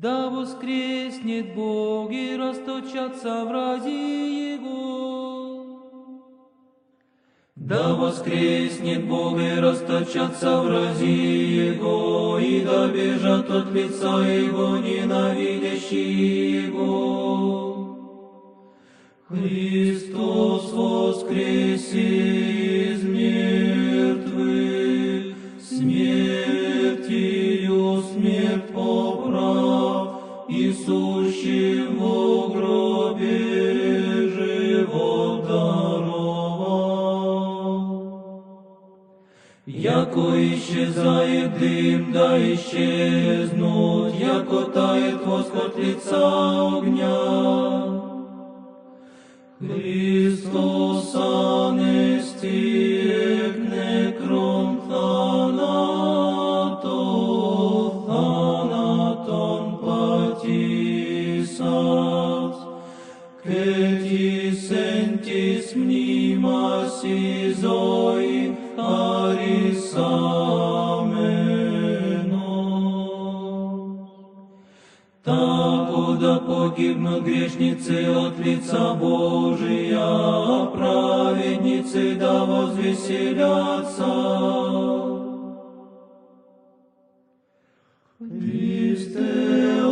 Да воскреснет Бог и расточатся врази Его. Да воскреснет Бог и расточатся врази Его, и да бежат от лица Его ненавидящие Его. Христос Яко исчезает дым, да исчезнут, Яко тает воск от лица огня. Христос анестиек некрон танатов, Танатон патисас, Кетис сентис мнимас изои, Харисамено, куда погибнут грешницы от лица Божия, а праведницы да возвеселятся. Христе,